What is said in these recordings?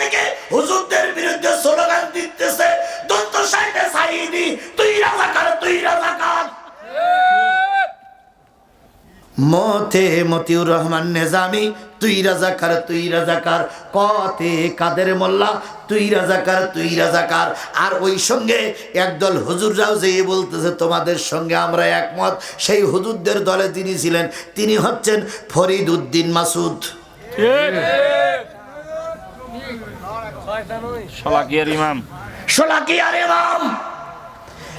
থেকে হুজুরদের বিরুদ্ধে স্লোগান দিতেছে, দন্ত সাইডে সাইদি তুই রাজাকার তুই রাজাকার। মতে মতিউর রহমান নেজামি, তুই রাজাকার তুই রাজাকার। কতে কাদের মোল্লা, তুই রাজাকার তুই রাজাকার। আর ওই সঙ্গে একদল হুজুররাও যে বলতেছে, তোমাদের সঙ্গে আমরা একমত। সেই হুজুরদের দলে তিনি ছিলেন, তিনি হচ্ছেন ফরিদ উদ্দিন মাসুদ শলাকিয়ার ইমাম। ইমাম।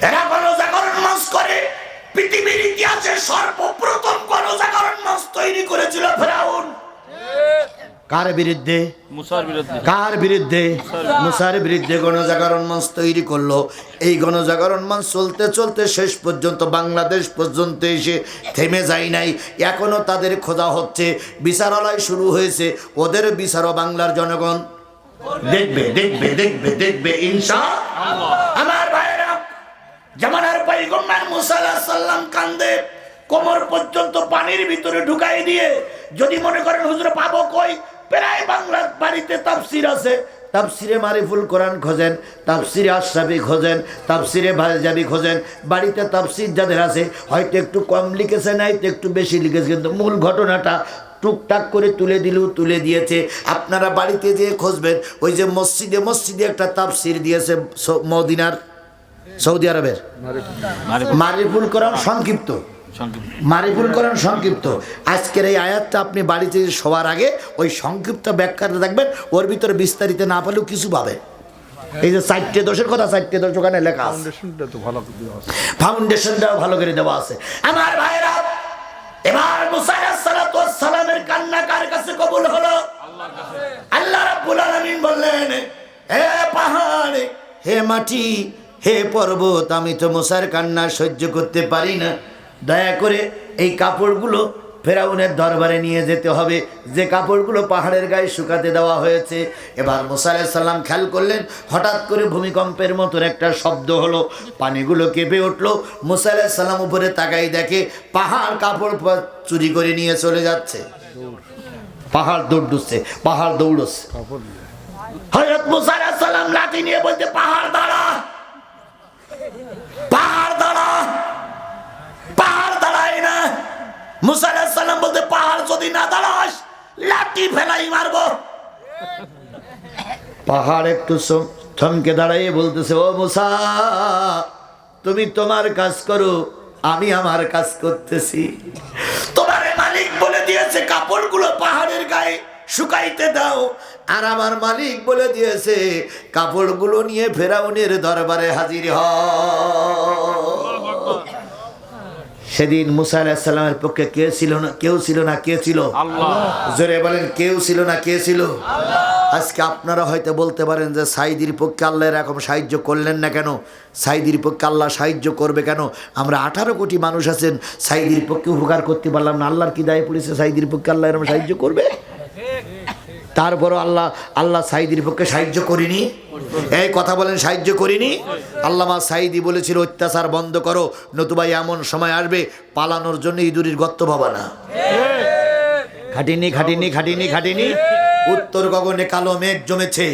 এরা গণজাগরণ মঞ্চ করে। পৃথিবীর ইতিহাসে সর্বপ্রথম গণজাগরণ মঞ্চ তৈরি করেছিল ফেরাউন। কার বিরুদ্ধে? মুসার বিরুদ্ধে। কার বিরুদ্ধে? মুসার বিরুদ্ধে গণজাগরণ মঞ্চ তৈরি করল। এই গণজাগরণ মঞ্চ চলতে চলতে শেষ পর্যন্ত বাংলাদেশ পর্যন্ত এসে থেমে যায় নাই। এখনও তাদের খোঁজা হচ্ছে। বিচারালয় শুরু হয়েছে। ওদের বিচারও বাংলার জনগণ। দেখবে দেখবে দেখবে দেখবে, ইনশা আমার ভাইরা জামানার পৈগম্বর মুসা আলাইহিস সালাম কান্দে, কোমর পর্যন্ত পানির ভিতরে ঢুকাই দিয়ে, যদি মনে করেন হুজুর পাবো কই, প্রায় বাংলার বাড়িতে তাফসির আছে। তাফসিরে মারিফুল কোরআন খোঁজেন, তাফসিরে আশরাফি খোঁজেন, তাফসিরে ভাজাবি খোঁজেন, বাড়িতে তাফসির যাদের আছে, হয়তো একটু কম লিখেছে, নাই তো একটু বেশি লিখেছে, কিন্তু মূল ঘটনাটা টুকটাক করে তুলে দিলেও তুলে দিয়েছে। আপনারা বাড়িতে যেয়ে খুঁজবেন। ওই যে মসজিদে মসজিদে একটা তাফসির দিয়েছে মদিনার সৌদি আরবের। মারিফুল কোরআন সংক্ষিপ্ত। মারিফুল কোরআন সংক্ষিপ্ত। আজকের এই আয়াতটা আপনি বাড়িতে শোয়ার আগে ওই সংক্ষিপ্ত ব্যাখ্যাটা দেখবেন ওর ভিতরে বিস্তারিত না পেলেও কিছু পাবে এই যে চারটে দোষের কথা চারটে দোষ ওখানে লেখা আছে। ফাউন্ডেশনটা ভালো করে দেওয়া আছে। ফাউন্ডেশনটাও ভালো করে দেওয়া আছে। আমার ভাইরা এবার কান্না কার কাছে কবুল হলো? আল্লাহ রাব্বুল আলামিন বললেন, হে পাহাড়, হে মাটি, হে পর্বত, আমি তো মুসার কান্না সহ্য করতে পারি না। দয়া করে এই কাপড়গুলো ফেরাউনের দরবারে নিয়ে যেতে হবে। যে কাপড়গুলো পাহাড়ের গায়ে শুকাতে দেওয়া হয়েছে, এবার মুসা আলাইহিস সালাম খেয়াল করলেন, হঠাৎ করে ভূমিকম্পের মতন একটা শব্দ হলো, পানিগুলো কেঁপে উঠল। মুসা আলাইহিস সালাম উপরে তাকাই দেখে পাহাড় কাপড় চুরি করে নিয়ে চলে যাচ্ছে। পাহাড় দৌড়ছে পাহাড় দৌড়ছে। কাপড় দিয়ে হযরত মুসা আলাইহিস সালাম লাঠি নিয়ে বলতে পাহাড় দাঁড়া পাহাড় দাঁড়া, পাহাড় দাঁড়ায় না। মুসা আলাইহিস সালাম বলতে পাহাড় যদি না দাঁড়াস, লাঠি ফেলাই মারবো। পাহাড় একটু থমকে দাঁড়াইয়ে বলতেছে, ও মুসা, তুমি তোমার কাজ করো, আমি আমার কাজ করতেছি। শুকাইতে দাও। আর আমার মালিক বলে দিয়েছে কাপড়গুলো নিয়ে ফেরাউনের দরবারে হাজির হ। সেদিন মুসা আলাহিসাল্লামের পক্ষে কে ছিল না কেউ ছিল না কে ছিল? আল্লাহ। জোরে বলেন কেউ ছিল না কে ছিল? আজকে আপনারা হয়তো বলতে পারেন যে সাইদির পক্ষে আল্লাহ এরকম সাহায্য করলেন না কেন? সাইদির পক্ষে আল্লাহ সাহায্য করবে কেন? আমরা আঠারো কোটি মানুষ আছেন সাইদির পক্ষে উপকার করতে পারলাম না। আল্লাহর কি দায় পড়েছে সাইদির পক্ষে আল্লাহ এরকম সাহায্য করবে? তারপরও আল্লাহ আল্লাহ সাইদির পক্ষে সাহায্য করিনি। এই কথা বলেন, সাহায্য করিনি। আল্লামা সাইদি বলেছিল, অত্যাচার বন্ধ করো। নতুবা এমন সময় আসবে, পালানোর জন্য ইঁদুরির গর্ত ভাবা না। খাটিনি খাটিনি খাটিনি খাটিনি উত্তর গগনে কালো মেঘ জমেছে।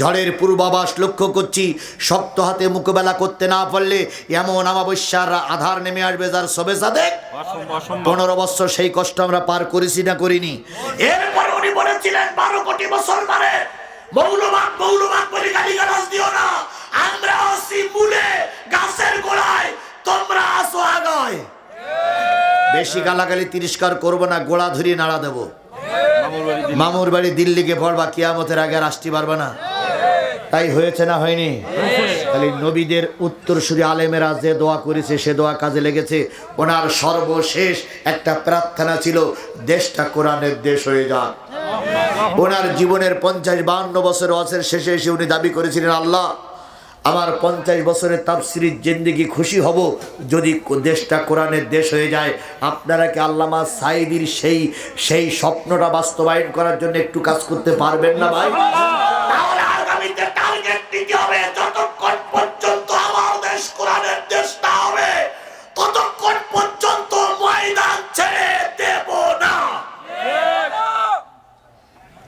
ঝড়ের পূর্বাভাস লক্ষ্য করছি, শক্ত হাতে মোকাবেলা করতে না পারলে এমন আমাবস্যার আধার নেমে আসবে, যার সবে সাদেক পনেরো বছর সেই কষ্ট আমরা পার করেছি না করিনি। এরপর উনি বলেছিলেন বারো কোটি মুসলমানের মৌলবাদ মৌলবাদ বলে গালি গালাজ দিও না। আমরা আছি মূলে গাছের গোড়ায় তোমরা আসো আগায়। বেশি গালাগালি তিরস্কার করব না গোড়া ধরিয়ে নাড়া দেবো। মামুর বাড়ি দিল্লি। মামুর বাড়ি দিল্লিকে পড়বা কিয়ামতের আগে আর আসতে পারবে না। তাই হয়েছে না হয়নি? খালি নবীদের উত্তরসূরি আলেমেরা যে দোয়া করেছে, সে দোয়া কাজে লেগেছে। ওনার সর্বশেষ একটা প্রার্থনা ছিল, দেশটা কোরআনের দেশ হয়ে যাক। ওনার জীবনের পঞ্চাশ বাহান্ন বছর বছর শেষে এসে উনি দাবি করেছিলেন, আল্লাহ, আমার পঞ্চাশ বছরের তাফসিরির জিন্দিগি খুশি হব যদি দেশটা কোরআনের দেশ হয়ে যায়। আপনারা কি আল্লামা সাইদির সেই সেই স্বপ্নটা বাস্তবায়ন করার জন্য একটু কাজ করতে পারবেন না ভাই?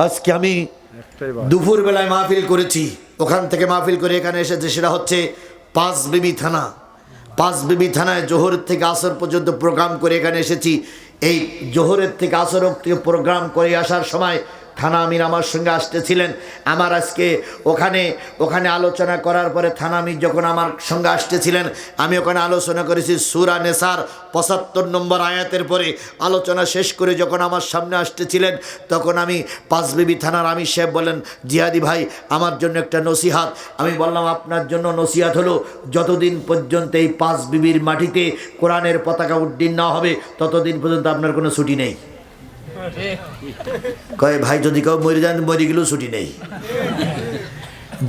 আজকে আমি দুপুর বেলায় মাহফিল করেছি। ওখান থেকে মাহফিল করে এখানে এসেছে সেটা হচ্ছে পাঁচ বিবি থানা। পাঁচ বিবি থানায় জোহরের থেকে আসর পর্যন্ত প্রোগ্রাম করে এখানে এসেছি। এই জোহরের থেকে আসর অব্দি প্রোগ্রাম করে আসার সময় থানা আমির আমার সঙ্গে আসতেছিলেন। আমার আজকে ওখানে ওখানে আলোচনা করার পরে থানা আমির যখন আমার সঙ্গে আসতেছিলেন, আমি ওখানে আলোচনা করেছি সুরা নেসার পঁচাত্তর নম্বর আয়াতের পরে। আলোচনা শেষ করে যখন আমার সামনে আসতেছিলেন, তখন আমি পাঁচবিবি থানার আমির সাহেব বলেন জিয়াদি ভাই, আমার জন্য একটা নসিহাত। আমি বললাম, আপনার জন্য নসিহাত হলো, যতদিন পর্যন্ত এই পাঁচ বিবির মাটিতে কোরআনের পতাকা উড্ডীন না হবে, ততদিন পর্যন্ত আপনার কোনো ছুটি নেই। কয়, ভাই, যদি কেউ মরে যান, মরে গেলেও ছুটি নেই।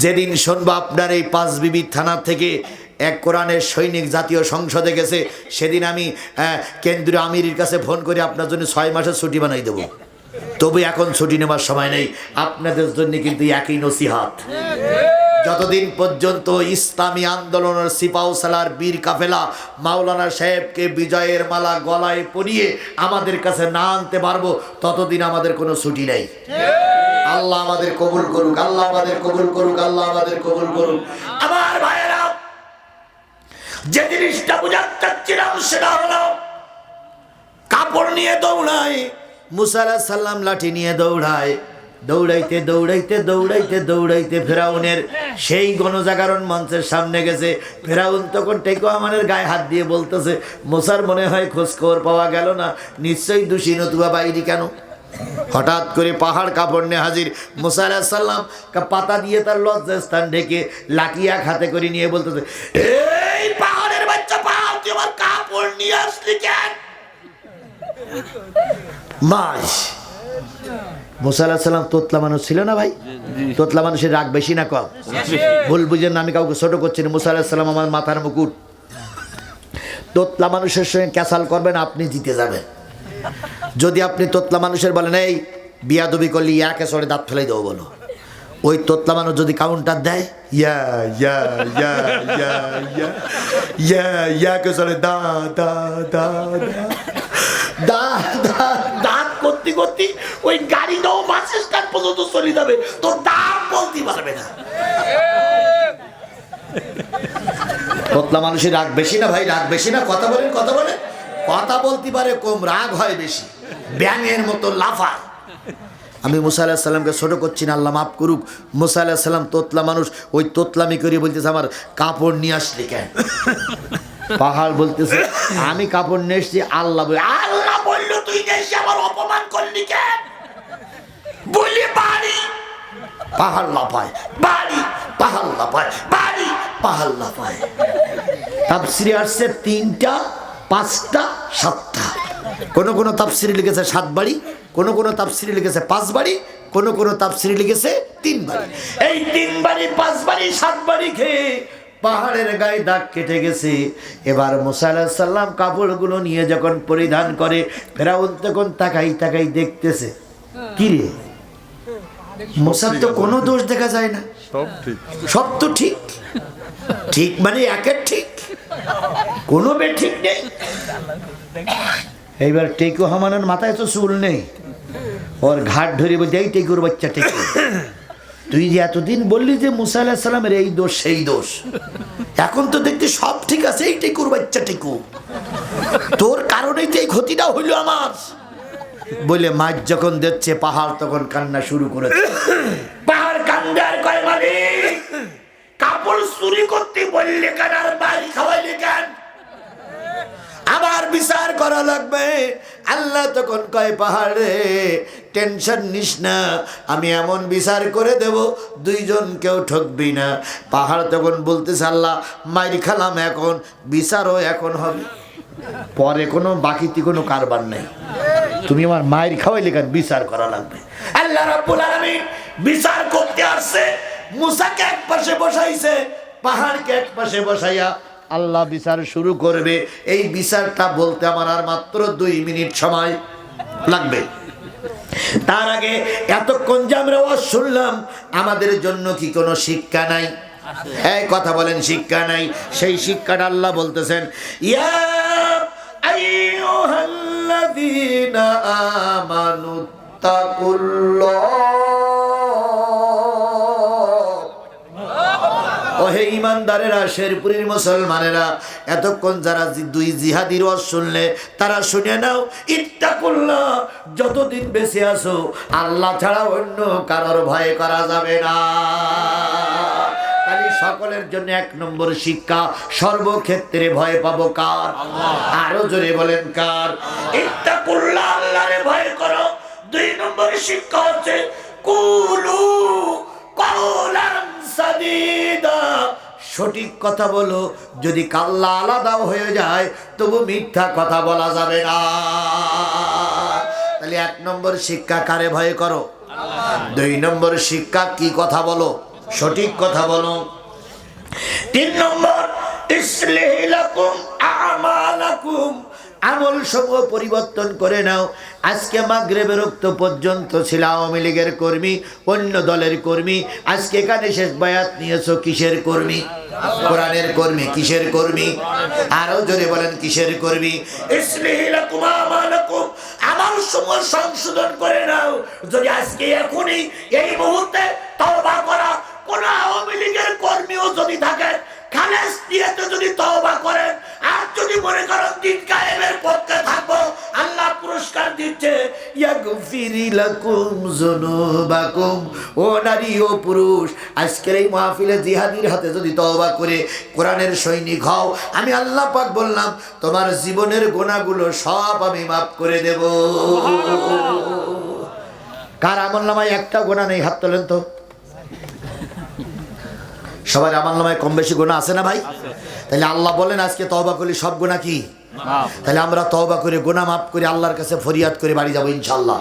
যেদিন শুনব আপনার এই পাঁচ বিবি থানা থেকে এক কোরআনের সৈনিক জাতীয় সংসদে গেছে, সেদিন আমি কেন্দ্রীয় আমিরের কাছে ফোন করে আপনার জন্য ছয় মাসের ছুটি বানাই দেবো। তবু এখন ছুটি নেওয়ার সময় নেই। আপনাদের জন্য কিন্তু একই নসিহাত। যতদিন পর্যন্ত ইসলামী আন্দোলনের সিপাউসালার বীর কাফেলা মাওলানা সাহেবকে বিজয়ের মালা গলায় পরিয়ে আমাদের কাছে না আনতে পারব, ততদিন আমাদের কোনো ছুটি নেই। আল্লাহ আমাদের কবুল করুক, আল্লাহ আমাদের কবুল করুক, আল্লাহ আমাদের কবুল করুক। আমার ভাইয়েরা, যে জিনিসটা বুঝাতে চাচ্ছিলাম সেটা হলো, কাপড় নিয়ে দৌড়ায়, মুসা আলাহিস সাল্লাম লাঠি নিয়ে দৌড়ায় দৌড়াইতে দৌড়াইতে দৌড়াইতে দৌড়াইতে ফেরাউনের সেই গণজাগরণ মঞ্চের সামনে গেছে। ফেরাউন তখন টেকো আমাদের গায়ে হাত দিয়ে বলতেছে, মোসার মনে হয় খোঁজখবর পাওয়া গেল না? নিশ্চয়ই দোষী নতুবা বাইরি কেন? হঠাৎ করে পাহাড় কাপড় নিয়ে হাজির মুসা সাল্লাম পাতা দিয়ে তার লজ্জাস্থান ঢেকে লাঠি এক হাতে করে নিয়ে বলতেছে, এই পাহাড়ের বাচ্চা পাহাড় কাপড় নিয়ে আসলি কেন? মাস মুসা আলাহিস সাল্লাম তোতলা মানুষ ছিল না ভাই? তোতলা মানুষের রাগ বেশি না কম? ভুল বুঝেন না আমি কাউকে ছোট করছি না। মুসা আলাহিস সাল্লাম আমার মাথার মুকুট। তোতলা মানুষের সঙ্গে ক্যাসাল করবেন আপনি জিতে যাবেন। যদি আপনি তোতলা মানুষের বলেন এই বিয়াদবি করলি ইয়াকে সরে দাঁত ফেলে দেবো বলো। ওই তোতলা মানুষ যদি কাউন্টার দেয় ইয়া ইয়া ইয়া ইয়া ইয়া ইয়া ইয়াকে সরে দা দা দা দা দা করতে করতে ওই গাড়ি দাও বাস স্ট্যান্ড পর্যন্ত চলে যাবে। তোর দাম বলতে পারবে না। তোতলা মানুষের রাগ বেশি না ভাই? রাগ বেশি না? কথা বলেন কথা বলেন। কথা বলতে পারে কম, রাগ হয় বেশি। ব্যাঙের মতো লাফায়। আমি মুসা আলাহ সাল্লামকে ছোটো করছি না, আল্লাহ মাফ করুক। মুসা আলাহ সাল্লাম তোতলা মানুষ, ওই তোতলামি করে বলতেছে, আমার কাপড় নিয়ে আসলি কেন? পাহাড় বলতেছে, আমি কাপড় নিয়ে এসছি, আল্লাহ বলে, আল্লাহ তুই এসে আমার অপমান করলি কেন? বলি, বাড়ি। পাহাড় লাফায়। বাড়ি, পাহাড় লাফায়। বাড়ি, পাহাড় লাফায়। তাপসিরে আসছে তিনটা, পাঁচটা, সাতটা। কোন কোন তাপসিরে লিখেছে সাত বাড়ি, কোন কোন তাপসিরে লিখেছে পাঁচ বাড়ি, কোন কোন তাপসিরে লিখেছে তিন বাড়ি। এই তিন বাড়ি, পাঁচ বাড়ি, সাত বাড়ি খেয়ে পাহাড়ের গায়ে দাগ কেটে গেছে। এবার মুসা আলাহিস সাল্লাম কাপড়গুলো নিয়ে যখন পরিধান করে ফেরাউন তখন তাকাই তাকাই দেখতেছে। কি রে? মোসার তো কোনো দোষ দেখা যায় না। সব ঠিক। সব তো ঠিক। ঠিক মানে একের ঠিক কোনো বে ঠিক নেই। এইবার টেকু হামানের মাথায় তো চুল নেই। ওর ঘাট ধরে বলছে এই টেকুর বাচ্চা টেকু। তুই যে এতদিন বললি যে মুসা আলাহ সালামের এই দোষ, সেই দোষ। এখন তো দেখতে সব ঠিক আছে, এই টেকুর বাচ্চা টেকু। তোর কারণেই তো এই ক্ষতিটা হইল আমার। বলে মাছ যখন দেখছে, পাহাড় তখন কান্না শুরু করেছে। পাহাড় কান্দার কয় মানে কাপড় চুরি করতে বললে কেন আর বাড়ি খাওয়াইলে কেন? আবার বিচার করা লাগবে। আল্লাহ তখন কয়, পাহাড়ে, টেনশন নিস না, আমি এমন বিচার করে দেব, দুইজন কেউ ঠকবি না। পাহাড় তখন বলতেছে, আল্লাহ, মাইর খালাম এখন, বিচারও এখন হবে। পরে কোনো, বাকিতে কোনো কারবার নেই। তুমি আমার মায়ের খাওয়াইলে কেন বিচার করা লাগবে? আল্লাহ রাব্বুল আলামিন বিচার করতে আসছে। মুসাকে এক পাশে বসাইছে, পাহাড়কে এক পাশে বসাইয়া আল্লাহ বিচার শুরু করবে। এই বিচারটা বলতে আমার আর মাত্র দুই মিনিট সময় লাগবে। তার আগে এতক্ষণ যে আমরা ওয়াজ শুনলাম, আমাদের জন্য কি কোনো শিক্ষা নাই? এই কথা বলেন, শিক্ষা নাই। সেই শিক্ষাটা আল্লাহ বলতেছেন, ইয়া আইয়ুহাল্লাযীনা আমানু ইমানদারেরা, শেরপুরের মুসলমানেরা, এতক্ষণ যারা দুই জিহাদির ওয়াজ শুনলে, তারা শুনে নাও, ইত্তাকুল্লাহ, যতদিন বেঁচে আছো, আল্লাহ ছাড়া অন্য কারোর ভয় করা যাবে না। সকলের জন্য এক নম্বর শিক্ষা, সর্বক্ষেত্রে ভয় পাবো কার? আরও জোরে বলেন কার? ইত্তাকুল্লাহ, আল্লাহরে ভয় করো। দুই নম্বর শিক্ষা হচ্ছে, কুলু কওলান সাদিদা সঠিক কথা বলো। যদি কাল্লা আলাদাও হয়ে যায়, তবু মিথ্যা কথা বলা যাবে না। তাহলে এক নম্বর শিক্ষা কারে ভয় করো? দুই নম্বর শিক্ষা কি কথা বলো? সঠিক কথা বলো। তিন নম্বর আমালাকুম আমল সমূহ পরিবর্তন করে নাও। আজকে মাগরেবের রক্ত পর্যন্ত ছিল আওয়ামী লীগের কর্মী, অন্য দলের কর্মী। আজকে এখানে শেষ বায়াত নিয়েছো কিসের কর্মী? কোরআনের কর্মী, কিসের কর্মী? আরও জোরে বলেন, কিসের কর্মী? আমল সমূহ সংশোধন করে নাও। যদি আজকে এখনই এই মুহূর্তে তওবা করা কোন আওয়ামী লীগের কর্মীও যদি থাকেন খালেস নিয়েতে যদি তওবা করেন, আর যদি মনে করেন দিন কায়েমের পক্ষে থাকব। আল্লাহ পুরস্কার দিচ্ছে ও নারী ও পুরুষ আজকের এই মাহফিলে জিহাদির হাতে যদি তওবা করে কোরআনের সৈনিক হও আমি আল্লাহ পাক বললাম তোমার জীবনের গোনাগুলো সব আমি মাফ করে দেব। কার আমল নামায় একটা গোনা নেই? হাত তোলেন তো। সবার আমার নামায় কম বেশি গোনা আছে না ভাই? তাহলে আল্লাহ বলেন আজকে তওবা করলে সব গোনা কি? তাহলে আমরা তওবা করে গোনা মাফ করে আল্লাহর কাছে ফরিয়াদ করে বাড়ি যাবো ইনশাল্লাহ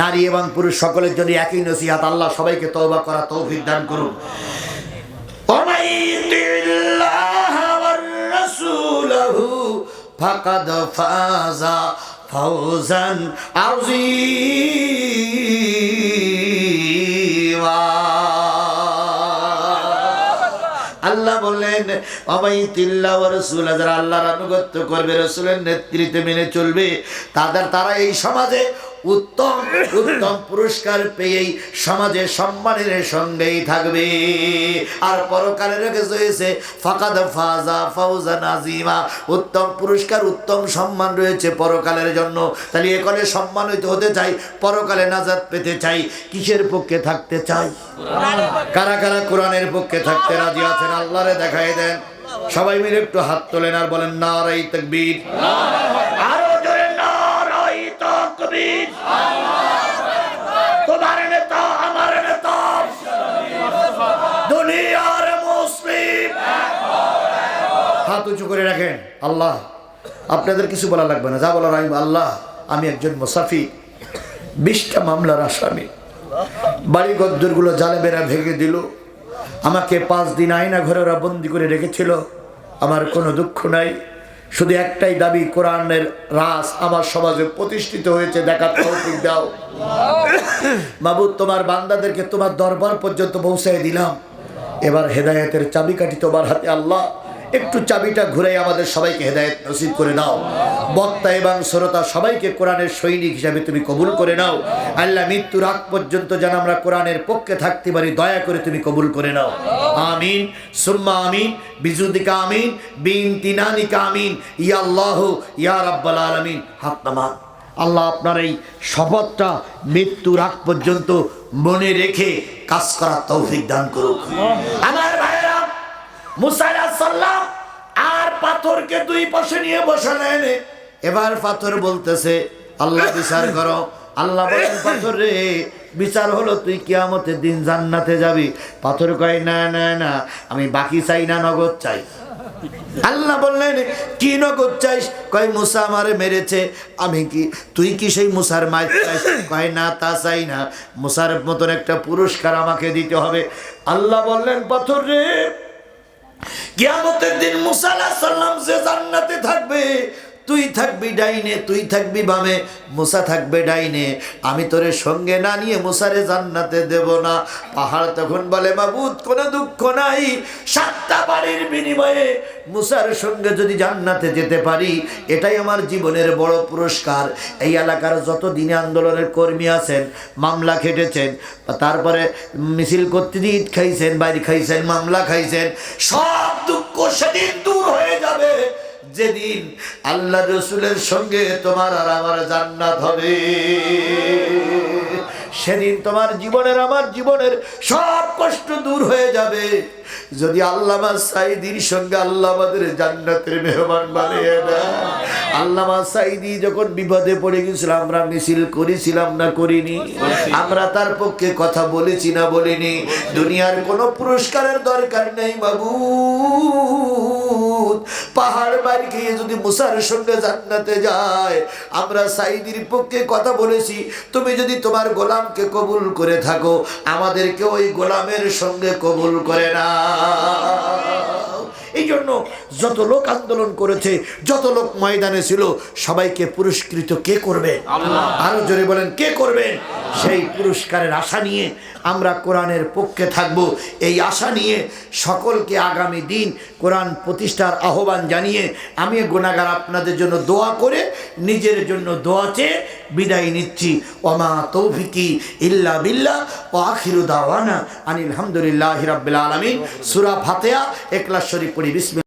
নারী এবং পুরুষ সকলের জন্য একই নসিহাত আল্লাহ সবাইকে তওবা করা তৌফিক দান করুন ومن يطع الله ورسوله فقد فاز فوزا عظيما আল্লাহ বললেন অবাই তিল্লা রসুল, যারা আল্লাহর আনুগত্য করবে, রসুলের নেতৃত্বে মেনে চলবে, তাদের, তারা এই সমাজে উত্তম উত্তম পুরস্কার পেয়েই সমাজে সম্মানের সঙ্গেই থাকবে। আর পরকালে রেখে হয়েছে ফাকাদ ফাজা ফাউজা নাজিমা উত্তম পুরস্কার, উত্তম সম্মান রয়েছে পরকালের জন্য। তাহলে এখানে সম্মানিত হতে চাই, পরকালে নাজাদ পেতে চাই। কিসের পক্ষে থাকতে চাই? কারা কারা কোরআনের পক্ষে থাকতে রাজি আছেন? আল্লাহরে দেখাই দেন। সবাই মিলে একটু হাত তোলেন আর বলেন না নারাই তকবীর। করে রাখেন। আল্লাহ, আপনাদের কিছু বলা লাগবে না। যা বলার আমি আল্লাহ, আমি একজন মুসাফি বিশটা মামলার আসামি। বাড়ি গদ্দরগুলো জালেবেরা ভেঙে দিল। আমাকে পাঁচ দিন আয়না ঘরে ওরা বন্দি করে রেখেছিল। আমার কোনো দুঃখ নাই। শুধু একটাই দাবি, কোরআনের রাস আমার সমাজে প্রতিষ্ঠিত হয়েছে। দেখার তৌফিক দাও। বাবু তোমার বান্দাদেরকে তোমার দরবার পর্যন্ত পৌঁছায় দিলাম। এবার হেদায়েতের চাবিকাঠি তোমার হাতে, আল্লাহ। একটু চাবিটা ঘুরে আমাদের সবাইকে হেদায়েত নসিব করে দাও বক্তা এবং শ্রোতা সবাইকে কোরআনের সৈনিক হিসাবে তুমি কবুল করে নাও। আল্লাহ মৃত্যুর আগ পর্যন্ত যেন আমরা কোরআনের পক্ষে থাকতে পারি, দয়া করে তুমি কবুল করে নাও। আমিন, সুম্মা আমিন, বিজুদিকা আমিন বিন তিনানিকা আমিন, ইয়া আল্লাহ, ইয়া রাব্বাল আলামিন। হাত নামান আল্লাহ আপনার এই শপথটা মৃত্যুর আগ পর্যন্ত মনে রেখে কাজ করার তৌফিক দান করুক। আমার ভাইরা মুসাইলা সাল্লাম আর পাথরকে দুই পাশে নিয়ে বসালেন এবার পাথর বলতেছে, আল্লাহ বিচার করো। আল্লাহ বলেন, পাথর রে, বিচার হলো তুই কিয়ামতের দিন জান্নাতে যাবি। পাথর কয়, না না না, আমি বাকি চাই না, নগদ চাই। আল্লাহ বললেন, কি নগদ চাইস? কয়, মুসা আমারে মেরেছে, আমি কি, তুই কি সেই মুসার মার চাইস? কয়, না, তা চাই না, মুসার মতন একটা পুরস্কার আমাকে দিতে হবে। আল্লাহ বললেন, পাথর রে কিয়ামতের দিন মুসা সাল্লাম যে জান্নাতে থাকবে, তুই থাকবি ডাইনে, তুই থাকবি বামে, মুসা থাকবে ডাইনে। আমি তোরে সঙ্গে না নিয়ে মুসারে জান্নাতে দেব না। পাহাড় তখন বলে, মাবুদ, কোনো দুঃখ নাই। সাতটা বিনিময়ে মুসার সঙ্গে যদি জান্নাতে যেতে পারি, এটাই আমার জীবনের বড় পুরস্কার। এই এলাকার যত দিনে আন্দোলনের কর্মী আছেন, মামলা খেটেছেন তারপরে মিছিল করতে দিয়ে খাইছেন, বাইরে খাইছেন, মামলা খাইছেন, সব দুঃখ সেদিন দূর হয়ে যাবে। যেদিন আল্লাহ রসুলের সঙ্গে তোমার আর আমার জান্নাত হবে। সেদিন তোমার জীবনের, আমার জীবনের সব কষ্ট দূর হয়ে যাবে। যদি আল্লামা সাইদির সঙ্গে আল্লাহ আমাদের জান্নাতের মেহমান বানিয়ে দেয়। আল্লামা সাইদি যখন বিপদে পড়ে গেছিল, আমরা মিছিল করেছিলাম না করিনি। আমরা তার পক্ষে কথা বলেছি না বলিনি। দুনিয়ার কোনো পুরস্কারের দরকার নেই বাবু। পাহাড় বাড়ি খেয়ে যদি মুসার সঙ্গে জান্নাতে যায়, আমরা সাইদির পক্ষে কথা বলেছি, তুমি যদি তোমার গোলামকে কবুল করে থাকো, আমাদেরকে ওই গোলামের সঙ্গে কবুল করে না এই জন্য যত লোক আন্দোলন করেছে যত লোক ময়দানে ছিল সবাইকে পুরস্কৃত কে করবে? আরও জোরে বলেন কে করবেন সেই পুরস্কারের আশা নিয়ে আমরা কোরআনের পক্ষে থাকব। এই আশা নিয়ে সকলকে আগামী দিন কোরআন প্রতিষ্ঠার আহ্বান জানিয়ে আমি গুণাগার আপনাদের জন্য দোয়া করে নিজের জন্য দোয়া চেয়ে বিদায় নিচ্ছি। ওমা তৌফিকি ইল্লা বিল্লাহ ও আখিরু দাওয়ানা আনিল হামদুলিল্লাহ রাব্বিল আলামিন। সূরা ফাতিহা একলাশ শরীফ পড়ি বিসমিল্লাহ